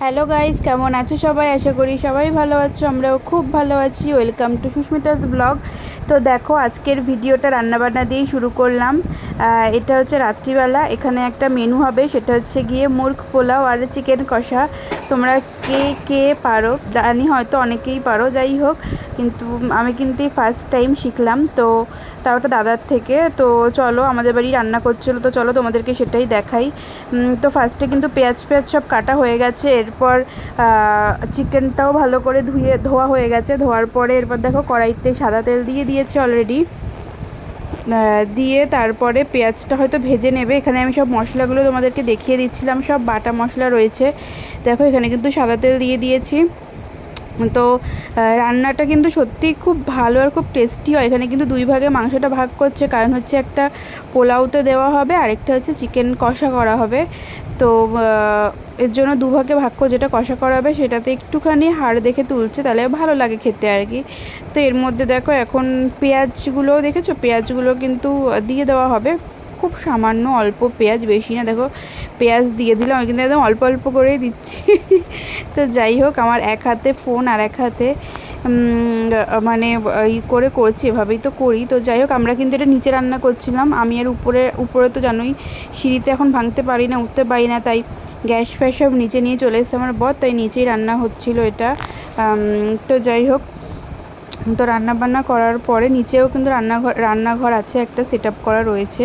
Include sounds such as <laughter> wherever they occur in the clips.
Hello guys কেমন আছো সবাই? আশা করি সবাই ভালো আছো, আমরাও খুব ভালো আছি। Welcome to Susmita's blog. তো দেখো, আজকের ভিডিওটা রান্নাবান্না দিয়েই শুরু করলাম। এটা হচ্ছে রাত্রিবেলা। এখানে একটা মেনু হবে, সেটা হচ্ছে গিয়ে মুরগ পোলাও আর চিকেন কষা। তোমরা কে কে পারো, জানি, হয়তো অনেকেই পারো, যাই হোক। কিন্তু আমি কিন্তু ফার্স্ট টাইম শিখলাম। তো তাও ওটা দাদার থেকে। তো চলো, আমাদের বাড়ি রান্না করছিল। তো চলো তোমাদেরকে সেটাই দেখাই। তো ফার্স্টে কিন্তু পেঁয়াজ পেঁয়াজ সব কাটা হয়ে গেছে। এরপর চিকেনটাও ভালো করে ধুয়ে, ধোয়া হয়ে গেছে। ধোয়ার পরে এরপর দেখো কড়াইতে সাদা তেল দিয়ে দিয়েছে অলরেডি দিয়ে তারপরে পেঁয়াজটা হয়তো ভেজে নেবে। এখানে আমি সব মশলাগুলো তোমাদেরকে দেখিয়ে দিচ্ছিলাম। সব বাটা মশলা রয়েছে। দেখো এখানে কিন্তু সাদা তেল দিয়ে দিয়েছি। তো রান্নাটা কিন্তু সত্যিই খুব ভালো আর খুব টেস্টি হয়। এখানে কিন্তু দুই ভাগে মাংসটা ভাগ করছে। কারণ হচ্ছে একটা পোলাওতে দেওয়া হবে, আরেকটা হচ্ছে চিকেন কষা করা হবে। তো এর জন্য দুভাগে ভাগ করে যেটা কষা করা হবে, সেটাতে একটুখানি হাড় দেখে তুলছে, তাহলে ভালো লাগে খেতে আর কি। তো এর মধ্যে দেখো, এখন পেঁয়াজগুলো দেখেছ? পেঁয়াজগুলো কিন্তু দিয়ে দেওয়া হবে। খুব সামান্য অল্প পেঁয়াজ বেশি না। দেখো, পেঁয়াজ দিয়ে দিলাম কিন্তু একদম অল্প অল্প করেই দিচ্ছি। <laughs> তো যাই হোক, আমার এক হাতে ফোন আর এক হাতে মানে ই করে করছি, এভাবেই তো করি। তো যাই হোক, আমরা কিন্তু এটা নিচে রান্না করছিলাম। আমি আর উপরে উপরে তো জানোই, সিঁড়িতে এখন ভাঙতে পারি না, উঠতে পারি না, তাই গ্যাস ফ্যাস সব নিচে নিয়ে চলে এসেছে আমার বর, তাই নিচেই রান্না হচ্ছিল এটা। তো যাই হোক তো রান্না বান্না করার পরে নিচেও কিন্তু রান্নাঘর রান্নাঘর আছে, একটা সেট আপ করা রয়েছে।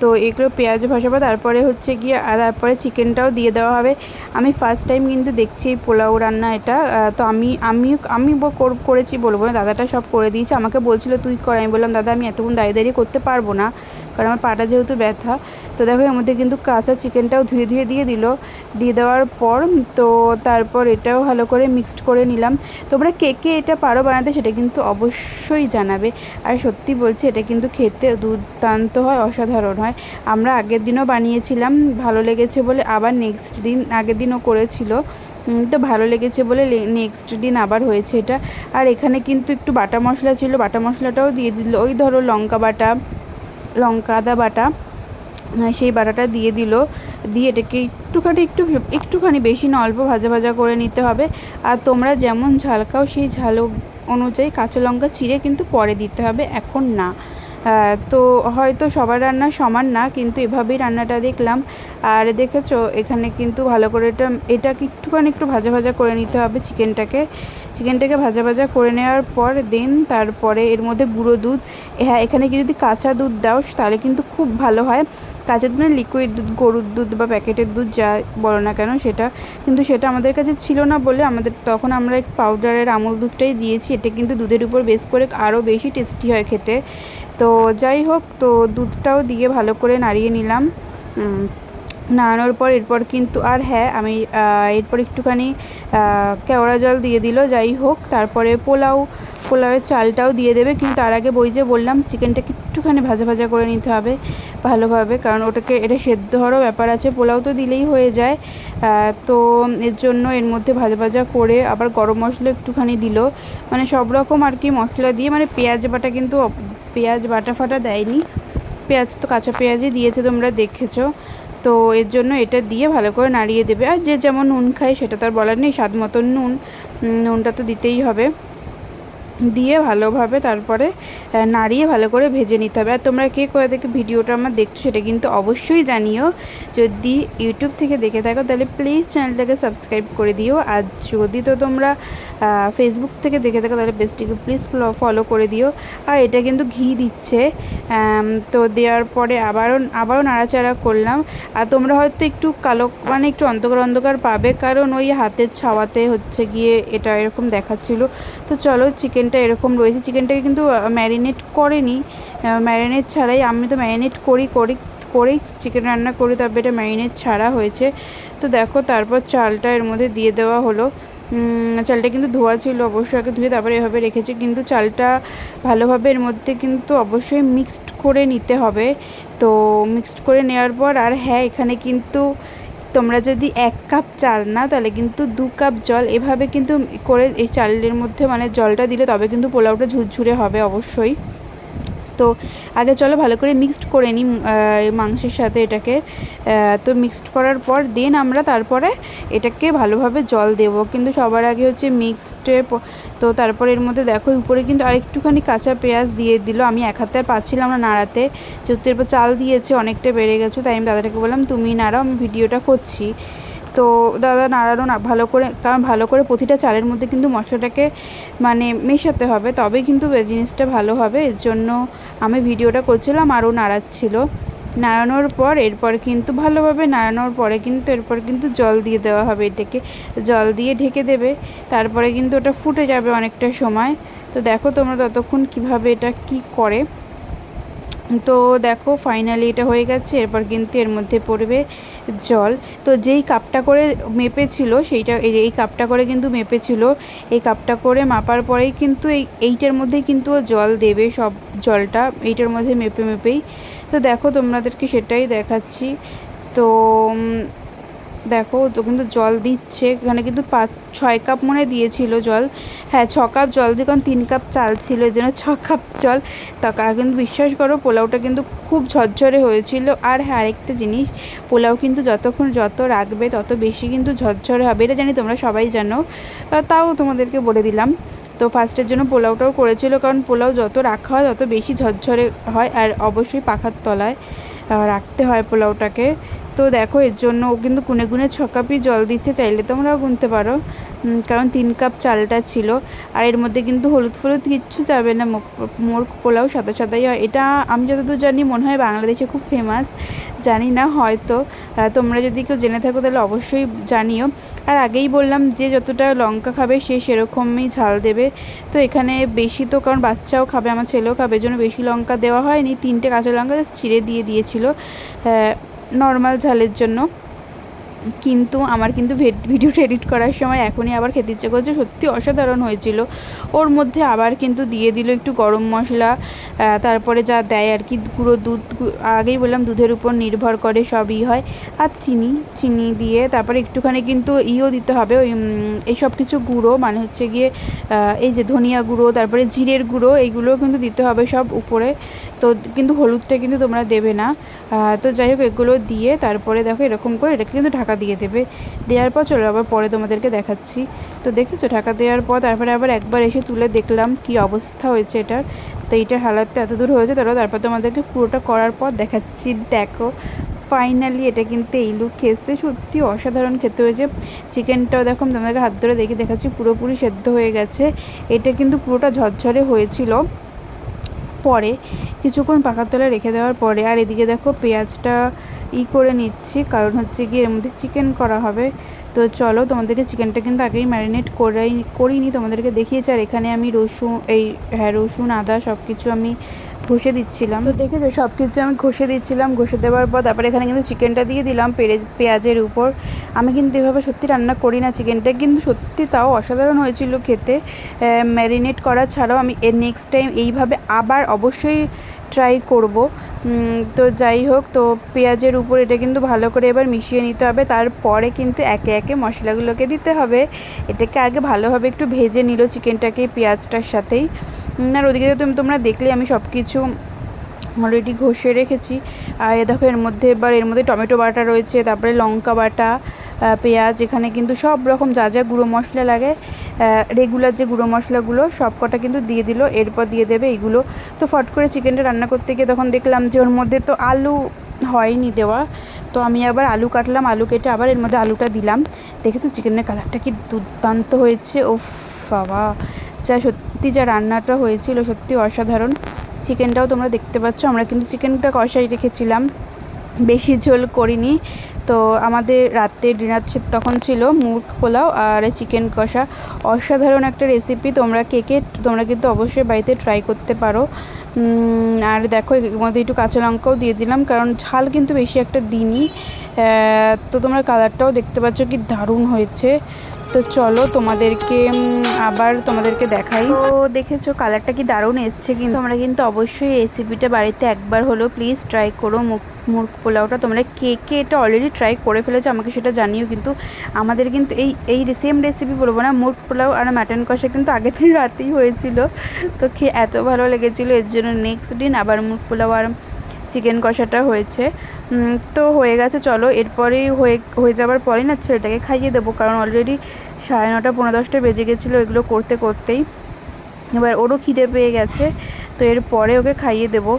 তো এগুলো পেঁয়াজ ভাসাবো তারপরে হচ্ছে গিয়ে তারপরে চিকেনটাও দিয়ে দেওয়া হবে। আমি ফার্স্ট টাইম কিন্তু দেখছি পোলাও রান্না এটা। তো আমি আমি আমি করেছি বলব না, দাদাটা সব করে দিয়েছে। আমাকে বলছিল, তুই কর। আমি বললাম, দাদা, আমি এতক্ষণ দাঁড়িয়ে দাঁড়িয়ে করতে পারব না, কারণ আমার পাটা যেহেতু ব্যথা। তো দেখো, এর মধ্যে কিন্তু কাঁচা চিকেনটাও ধুয়ে ধুয়ে দিয়ে দিল। দিয়ে দেওয়ার পর, তো তারপর এটাও ভালো করে মিক্সড করে নিলাম। তোমরা কে কে এটা পারো বানাতে সেটা কিন্তু অবশ্যই জানাবে। আর সত্যি বলছি এটা কিন্তু খেতে দুর্দান্ত হয় অসাধারণ হয়। আমরা আগের দিনও বানিয়েছিলাম ভালো লেগেছে বলে আবার নেক্সট দিন আগের দিনও করেছিল। তো ভালো লেগেছে বলে নেক্সট দিন আবার হয়েছে এটা। আর এখানে কিন্তু একটু বাটা মশলা ছিল বাটা মশলাটাও দিয়ে দিল। ওই ধরো লঙ্কা বাটা লঙ্কা আদা বাটা আহ, সেই বাটাটা দিয়ে দিল। দিয়ে এটাকে একটুখানি একটু একটুখানি বেশি না অল্প ভাজা ভাজা করে নিতে হবে। আর তোমরা যেমন ঝাল খাও সেই ঝাল অনুযায়ী কাঁচা লঙ্কা চিড়ে কিন্তু পরে দিতে হবে এখন না। তো হয়তো সবার রান্না সমান না, কিন্তু এভাবেই রান্নাটা দেখলাম। আর দেখেছ, এখানে কিন্তু ভালো করে এটা, এটাকে একটুখানি একটু ভাজা ভাজা করে নিতে হবে চিকেনটাকে। চিকেনটাকে ভাজা ভাজা করে নেওয়ার পর, দেন তারপরে এর মধ্যে গুঁড়ো দুধ। হ্যাঁ এখানে কি যদি কাঁচা দুধ দাও, তাহলে কিন্তু খুব ভালো হয়। কাঁচা দুধ মানে লিকুইড দুধ, গরুর দুধ বা প্যাকেটের দুধ, যা বলো না কেন সেটা। কিন্তু সেটা আমাদের কাছে ছিল না বলে আমাদের, তখন আমরা পাউডারের আমুল দুধটাই দিয়েছি। এটা কিন্তু দুধের উপর বেস করে আরও বেশি টেস্টি হয় খেতে। তো যাই হোক, তো দুধটাও দিয়ে ভালো করে নাড়িয়ে নিলাম। নাড়ানোর পর এরপর কিন্তু আর হ্যাঁ আমি এরপর একটুখানি কেওড়া জল দিয়ে দিল, যাই হোক, তারপরে পোলাও, পোলাওয়ের চালটাও দিয়ে দেবে। কিন্তু তার আগে বই যে বললাম, চিকেনটাকে একটুখানি ভাজা ভাজা করে নিতে হবে ভালোভাবে, কারণ ওটাকে, এটা সেদ্ধ হওয়ারও ব্যাপার আছে, পোলাও তো দিলেই হয়ে যায়। তো এর জন্য এর মধ্যে ভাজা ভাজা করে আবার গরম মশলা একটুখানি দিল। মানে সব রকম আর কি মশলা দিয়ে মানে পেঁয়াজ বাটা কিন্তু পেঁয়াজ বাটা ফাটা দেয়নি। পেঁয়াজ তো কাঁচা পেঁয়াজই দিয়েছে, তোমরা দেখেছ। তো এর জন্য এটা দিয়ে ভালো করে নাড়িয়ে দেবে। আর যে যেমন নুন খায়, সেটা তো আর বলার নেই, স্বাদ মতন নুন। নুনটা তো দিতেই হবে। দিয়ে ভালোভাবে তারপরে নাড়িয়ে ভালো করে ভেজে নিতে হবে। আর তোমরা কে করে দেখে ভিডিওটা আমার দেখছ সেটা কিন্তু অবশ্যই জানিও। যদি ইউটিউব থেকে দেখে থাকো তাহলে প্লিজ চ্যানেলটাকে সাবস্ক্রাইব করে দিও। আর যদি তো তোমরা ফেসবুক থেকে দেখে থাকো তাহলে পেজটিকে প্লিজ ফলো করে দিও। আর এটা কিন্তু ঘি দিচ্ছে। তো দেওয়ার পরে আবারও আবারও নাড়াচাড়া করলাম। আর তোমরা হয়তো একটু কালো মানে একটু অন্ধকার অন্ধকার পাবে। কারণ ওই হাতের ছাওয়াতে হচ্ছে গিয়ে এটা এরকম দেখাচ্ছিল। তো চলো চিকেনটা এরকম রয়েছে। চিকেনটাকে কিন্তু ম্যারিনেট করেনি। ম্যারিনেট ছাড়াই আমি তো ম্যারিনেট করি করি, করেই চিকেন রান্না করি, তবে এটা ম্যারিনেট ছাড়া হয়েছে। তো দেখো, তারপর চালটা এর মধ্যে দিয়ে দেওয়া হলো। চালটা কিন্তু ধোয়া ছিল অবশ্যই আগে ধুয়ে তারপরে এভাবে রেখেছি, কিন্তু চালটা ভালোভাবে এর মধ্যে কিন্তু অবশ্যই মিক্সড করে নিতে হবে। তো মিক্সড করে নেওয়ার পর, আর হ্যাঁ এখানে কিন্তু তোমরা যদি এক কাপ চাল না তাহলে কিন্তু দু কাপ জল। এভাবে কিন্তু করে এই চালের মধ্যে মানে জলটা দিলে তবে কিন্তু পোলাওটা ঝুরঝুরে হবে অবশ্যই। তো আগে চলো ভালো করে মিক্সড করে নিই মাংসের সাথে এটাকে। তো মিক্সড করার পর দেন আমরা তারপরে এটাকে ভালোভাবে জল দেব। কিন্তু সবার আগে হচ্ছে মিক্সডে তো তারপরে এর মধ্যে দেখো, উপরে কিন্তু আরেকটুখানি কাঁচা পেঁয়াজ দিয়ে দিল। আমি এক হাতে পাচ্ছিলাম না নাড়াতে। যেহেতু এরপর চাল দিয়েছে, অনেকটা বেড়ে গেছে, তাই আমি দাদাটাকে বললাম তুমি নাড়াও, আমি ভিডিওটা করছি। তো দাদা নাড়ানো না, ভালো করে, কারণ ভালো করে প্রতিটা চালের মধ্যে কিন্তু মশলাটাকে মানে মেশাতে হবে। তবেই কিন্তু জিনিসটা ভালো হবে। এর জন্য আমি ভিডিওটা করছিলাম, আরও নাড়াচ্ছিল। নাড়ানোর পর, এরপর কিন্তু ভালোভাবে নাড়ানোর পরে কিন্তু, এরপর কিন্তু জল দিয়ে দেওয়া হবে এটাকে। জল দিয়ে ঢেকে দেবে, তারপরে কিন্তু ওটা ফুটে যাবে অনেকটা সময়। তো দেখো তোমরা ততক্ষণ কীভাবে এটা কি করে। তো দেখো ফাইনালি এটা হয়ে গেছে, এরপর কিন্তু এর মধ্যে পড়বে জল। তো যেই কাপটা করে মেপেছিল, সেইটা, এই কাপটা করে কিন্তু মেপেছিল, এই কাপটা করে মাপার পরেই কিন্তু এই, এইটার মধ্যেই কিন্তু ও জল দেবে সব জলটা, এইটার মধ্যে মেপে মেপেই। তো দেখো, তোমাদেরকে সেটাই দেখাচ্ছি। তো দেখো, তো কিন্তু জল দিচ্ছে। এখানে কিন্তু পাঁচ, ছয় কাপ মনে দিয়েছিল জল। হ্যাঁ ছ কাপ জল দিয়ে, কারণ তিন কাপ চাল ছিল, এই জন্য ছ কাপ জল। তা কিন্তু বিশ্বাস করো, পোলাওটা কিন্তু খুব ঝরঝরে হয়েছিল। আর হ্যাঁ আরেকটা জিনিস, পোলাও কিন্তু যতক্ষণ যত রাখবে, তত বেশি কিন্তু ঝরঝরে হবে। এটা জানি তোমরা সবাই জানো। তাও তোমাদেরকে বলে দিলাম। তো ফার্স্টের জন্য পোলাওটাও করেছিল, কারণ পোলাও যত রাখা হয়, তত বেশি ঝরঝরে হয়। আর অবশ্যই পাখার তলায় রাখতে হয় পোলাওটাকে। তো দেখো, এর জন্য ও কিন্তু গুনে গুনে ছ কাপই জল দিচ্ছে, চাইলে তোমরাও গুনতে পারো। কারণ তিন কাপ চালটা ছিল। আর এর মধ্যে কিন্তু হলুদ ফলুদ কিচ্ছু যাবে না মোর- পোলাও সাদা সাদাই হয়। এটা আমি যতদূর জানি, মনে হয় বাংলাদেশে খুব ফেমাস জানি না, হয়তো। তোমরা যদি কেউ জেনে থাকো, তাহলে অবশ্যই জানিও। আর আগেই বললাম যে, যতটা লঙ্কা খাবে, সে সেরকমই ঝাল দেবে। তো এখানে বেশি তো, কারণ বাচ্চাও খাবে, আমার ছেলেও খাবে। জন্য বেশি লঙ্কা দেওয়া হয়নি। তিনটে কাঁচা লঙ্কা চিড়ে দিয়ে দিয়েছিল। নর্মাল ঝালের জন্য। কিন্তু আমার কিন্তু ভিডিওটা এডিট করার সময় এখনই আবার খেতে ইচ্ছে করছে। সত্যি অসাধারণ হয়েছিল। ওর মধ্যে আবার কিন্তু দিয়ে দিল একটু গরম মশলা তারপরে যা দেয় আর কি গুঁড়ো দুধ আগেই বললাম দুধের উপর নির্ভর করে সবই হয়। আর চিনি চিনি দিয়ে তারপরে একটুখানি কিন্তু ইও দিতে হবে ওই উম, এই সব কিছু গুঁড়ো মানে হচ্ছে গিয়ে এই যে ধনিয়া গুঁড়ো তারপরে জিরের গুঁড়ো এইগুলোও কিন্তু দিতে হবে সব উপরে। তো কিন্তু হলুদটা কিন্তু তোমরা দেবে না। তো যাই হোক এগুলো দিয়ে তারপরে দেখো এরকম করে এটাকে কিন্তু ঢাকা দিয়ে দেবে। দেওয়ার পর চলো আবার পরে তোমাদেরকে দেখাচ্ছি। তো দেখেছ, ঢাকা দেওয়ার পর তারপরে আবার একবার এসে তুলে দেখলাম কি অবস্থা হয়েছে এটার। তো এইটার হালাতটা এত দূর হয়েছে তারপর তারপর তোমাদেরকে পুরোটা করার পর দেখাচ্ছি। দেখো ফাইনালি এটা কিন্তু এই লুক খেয়েছে সত্যি অসাধারণ খেতে হয়েছে। চিকেনটাও দেখো তোমাদেরকে হাত ধরে দেখে দেখাচ্ছি, পুরোপুরি সেদ্ধ হয়ে গেছে। এটা কিন্তু পুরোটা ঝরঝরে হয়েছিল। পরে কিছুক্ষণ পাখার তলায় রেখে দেওয়ার পরে, আর এদিকে দেখো পেঁয়াজটা ই করে নিচ্ছি, কারণ হচ্ছে গিয়ে এর মধ্যে চিকেন করা হবে। তো চলো, তোমাদেরকে চিকেনটা কিন্তু আগেই ম্যারিনেট করাই, করিনি, তোমাদেরকে দেখিয়েছি। আর এখানে আমি রসুন, এই হ্যাঁ রসুন, আদা সব কিছু আমি ঘষে দিচ্ছিলাম। তো দেখেছ সব কিছু আমি ঘষে দিচ্ছিলাম, ঘষে দেওয়ার পর তারপরে এখানে কিন্তু চিকেনটা দিয়ে দিলাম পেরে, পেঁয়াজের উপর। আমি কিন্তু এভাবে সত্যি রান্না করি না চিকেনটা কিন্তু সত্যি তাও অসাধারণ হয়েছিল খেতে। ম্যারিনেট করা ছাড়াও আমি এর নেক্সট টাইম এইভাবে আবার অবশ্যই ট্রাই করব। তো যাই হোক, তো পেঁয়াজের উপর এটা কিন্তু ভালো করে এবার মিশিয়ে নিতে হবে। তারপরে কিন্তু একে একে মশলাগুলোকে দিতে হবে। এটাকে আগে ভালোভাবে একটু ভেজে নিল চিকেনটাকে পেঁয়াজটার সাথেই। আর ওদিকে তো তোম- তোমরা দেখলে আমি সব কিছু অলরেডি ঘষে রেখেছি। আর এ দেখো, এর মধ্যে এবার এর মধ্যে টমেটো বাটা রয়েছে, তারপরে লঙ্কা বাটা পেঁয়াজ, এখানে কিন্তু সব রকম যা যা গুঁড়ো মশলা লাগে রেগুলার যে গুঁড়ো মশলাগুলো সব কটা কিন্তু দিয়ে দিল, এরপর দিয়ে দেবে এইগুলো তো ফট করে চিকেনটা রান্না করতে গিয়ে তখন দেখলাম যে ওর মধ্যে তো আলু হয়নি দেওয়া, তো আমি আবার আলু কাটলাম, আলু কেটে আবার এর মধ্যে আলুটা দিলাম। দেখেছ চিকেনের কালারটা কি দুর্দান্ত হয়েছে ও বাবা! যা সত্যি যা রান্নাটা হয়েছিল সত্যি অসাধারণ। চিকেনটাও তোমরা দেখতে পাচ্ছ, আমরা কিন্তু চিকেনটা কষাই রেখেছিলাম। বেশি ঝোল করিনি। তো আমাদের রাতে ডিনার তখন ছিল মুরগ পোলাও আর চিকেন কষা। অসাধারণ একটা রেসিপি তোমরা কে কে তোমরা কিন্তু অবশ্যই বাড়িতে ট্রাই করতে পারো। আর দেখো এর মধ্যে একটু কাঁচা লঙ্কাও দিয়ে দিলাম কারণ ঝাল কিন্তু বেশি একটা আহ, তো তোমরা কালারটাও দেখতে পাচ্ছ কি দারুণ হয়েছে। তো চলো তোমাদেরকে আবার তোমাদেরকে দেখাই। তো দেখেছ কালারটা কি দারুণ এসছে কিন্তু। তোমরা কিন্তু অবশ্যই রেসিপিটা বাড়িতে একবার হলেও প্লিজ ট্রাই করো। মুগ মুরগ পোলাওটা তোমরা কে কে এটা অলরেডি ট্রাই করে ফেলেছো আমাকে সেটা জানিও কিন্তু। আমাদের কিন্তু এই এই সেম রেসিপি বলব না মুরগ পোলাও আর মাটন কষা কিন্তু আগের দিন রাতেই হয়েছিল। তো খেয়ে এত ভালো লেগেছিলো এর জন্য জন্য নেক্সট দিন আবার মুগ পোলাও আর চিকেন কষাটা হয়েছে। তো হয়ে গেছে, চলো এরপরেই হয়ে হয়ে যাওয়ার পরে না ছেলেটাকে খাইয়ে দেবো, কারণ অলরেডি সাড়ে নটা পনেরো দশটা বেজে গেছিল এগুলো করতে করতেই। এবার ওরও খিদে পেয়ে গেছে, তো এরপরে ওকে খাইয়ে দেবো।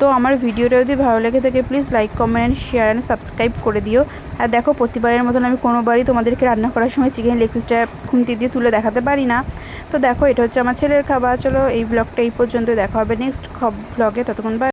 তো আমার ভিডিওটা যদি ভালো লেগে থাকে please like comment share and subscribe করে দিও। আর দেখো, প্রতিবারের মতন আমি কোনোবারই তোমাদেরকে রান্না করার সময় চিকেন লেগ পিসটা খুন্তি দিয়ে তুলে দেখাতে পারি না। তো দেখো, এটা হচ্ছে আমার ছেলের খাবার। চলো এই ব্লগটা এই পর্যন্ত দেখা হবে নেক্সট ব্লগে ততক্ষণ